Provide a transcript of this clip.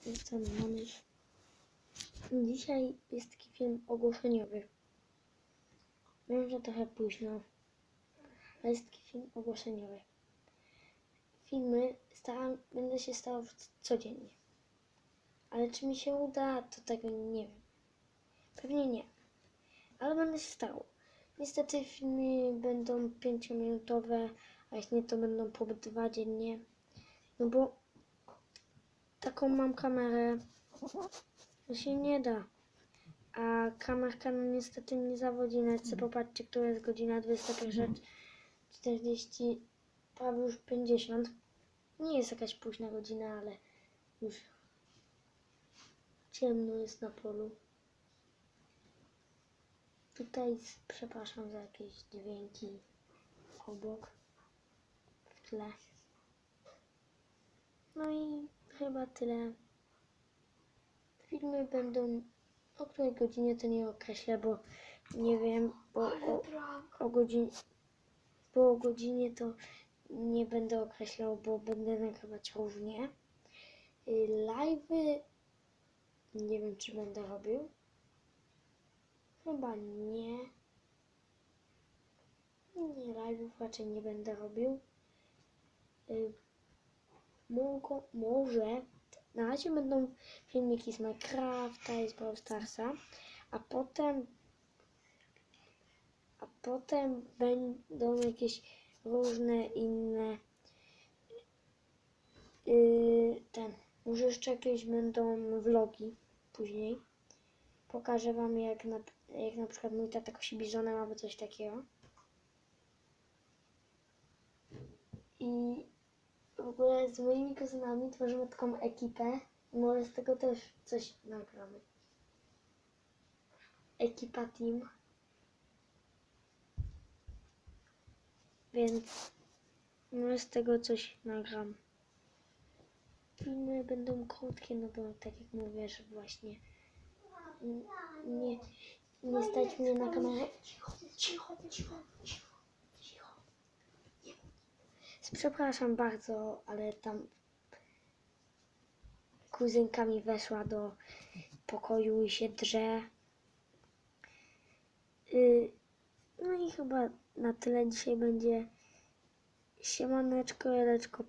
Co my mamy? Dzisiaj jest taki film ogłoszeniowy. Wiem, że trochę późno, ale jest taki film ogłoszeniowy. Filmy staram, będę się starał codziennie. Ale czy mi się uda, to tego nie wiem. Pewnie nie. Ale będę się starał. Niestety filmy będą 5-minutowe, a jeśli nie, to będą po dwa dziennie. No bo taką mam kamerę, że się nie da. A kamerka no niestety nie zawodzi. Sobie popatrzcie, która jest godzina 21.40, prawie już 50. Nie jest jakaś późna godzina, ale już ciemno jest na polu. Tutaj przepraszam za jakieś dźwięki obok, w tle. No i chyba tyle. Filmy będą o której godzinie to nie określę, bo nie wiem, bo o, o godzinie bo o godzinie to nie będę określał, bo będę nagrywać różnie. Y, Live'y nie wiem, czy będę robił. Chyba nie. Nie, live'ów raczej nie będę robił. Mogą, może. Na razie będą filmiki z Minecrafta i z Brawl Starsa, a potem a potem będą jakieś różne inne yy, ten, może jeszcze jakieś będą vlogi później. Pokażę wam jak na, jak na przykład mój tata kosi bizonem albo coś takiego. I ogóle z moimi kuzynami tworzymy taką ekipę. Może z tego też coś nagramy. Ekipa team. Więc może z tego coś nagram. Filmy będą krótkie, no bo tak jak mówię, że właśnie nie, nie stać mnie na kamerę. Cicho, cicho, cicho, cicho. Przepraszam bardzo, ale tam kuzynka mi weszła do pokoju i się drze. Y, No i chyba na tyle dzisiaj będzie. Siemaneczko, Jeleczko,